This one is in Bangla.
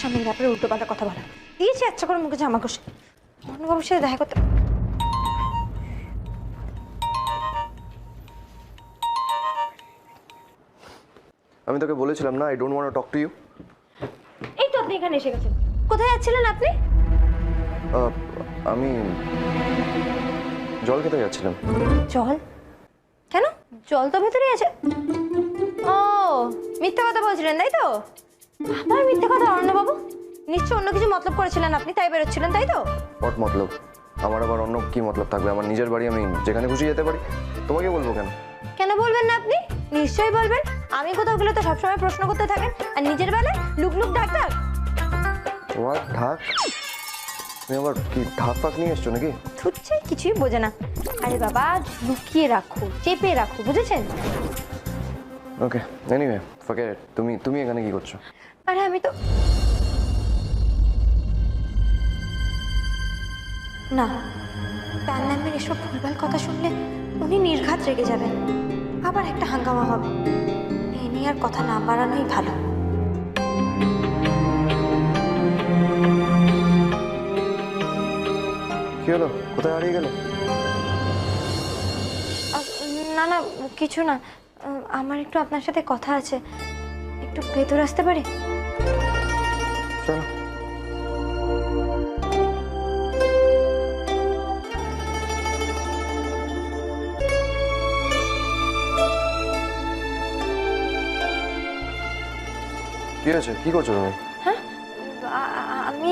স্বামীর ব্যাপারে উল্টো পাল্টা কথা বলা। দিয়েছি আচ্ছা করে মুখে জামা কষে অন্যবাবুর সাথে দেখা করতে আমি তোকে বলেছিলাম না I don't want talk to you এই তো আপনি এখানে এসে গেছেন। কোথায় যাচ্ছিলেন আপনি? আমি জল খেতে যাচ্ছিলাম। জল? কেন? জল তো ভেতরে আছে। ও মিথ্যা কথা বলছিলেন তাই তো? আবার মিথ্যা কথা অর্ণবাবু নিশ্চয় অন্য কিছু মতলব করেছিলেন আপনি তাই বেরোচ্ছিলেন তাই তো? হোয়াট মতলব? আমার আবার অন্য কি মতলব থাকবে? আমার নিজের বাড়ি আমি যেখানে খুশি যেতে পারি। তোমাকে বলব কেন? কেন বলবেন না আপনি? নিশ্চয়ই বলবেন। আমি কোথাও গেলে তো সবসময় প্রশ্ন করতে থাকেন আর নিজের বেলায় লুক লুক ঢাক ঢাক? হোয়াট ঢাক তুমি আবার কি ঢাক ফাক নিয়ে এসছো নাকি? ছুটছে কিছুই বোঝে না। আরে বাবা লুকিয়ে রাখো চেপে রাখো বুঝেছেন? ওকে এনিওয়ে ফাকে তুমি তুমি এখানে কি করছ? আরে আমি তো না প্যান ম্যামের এসব ভুলভাল কথা শুনলে উনি নির্ঘাত রেগে যাবেন। আবার একটা হাঙ্গামা হবে। এ নিয়ে আর কথা না বাড়ানোই ভালো। কি হলো? কোথায় হারিয়ে গেলে? না না কিছু না। আমার একটু আপনার সাথে কথা আছে। একটু ভেতর আসতে পারি? চলো। কি হয়েছে? কি করছ তুমি? হ্যাঁ আমি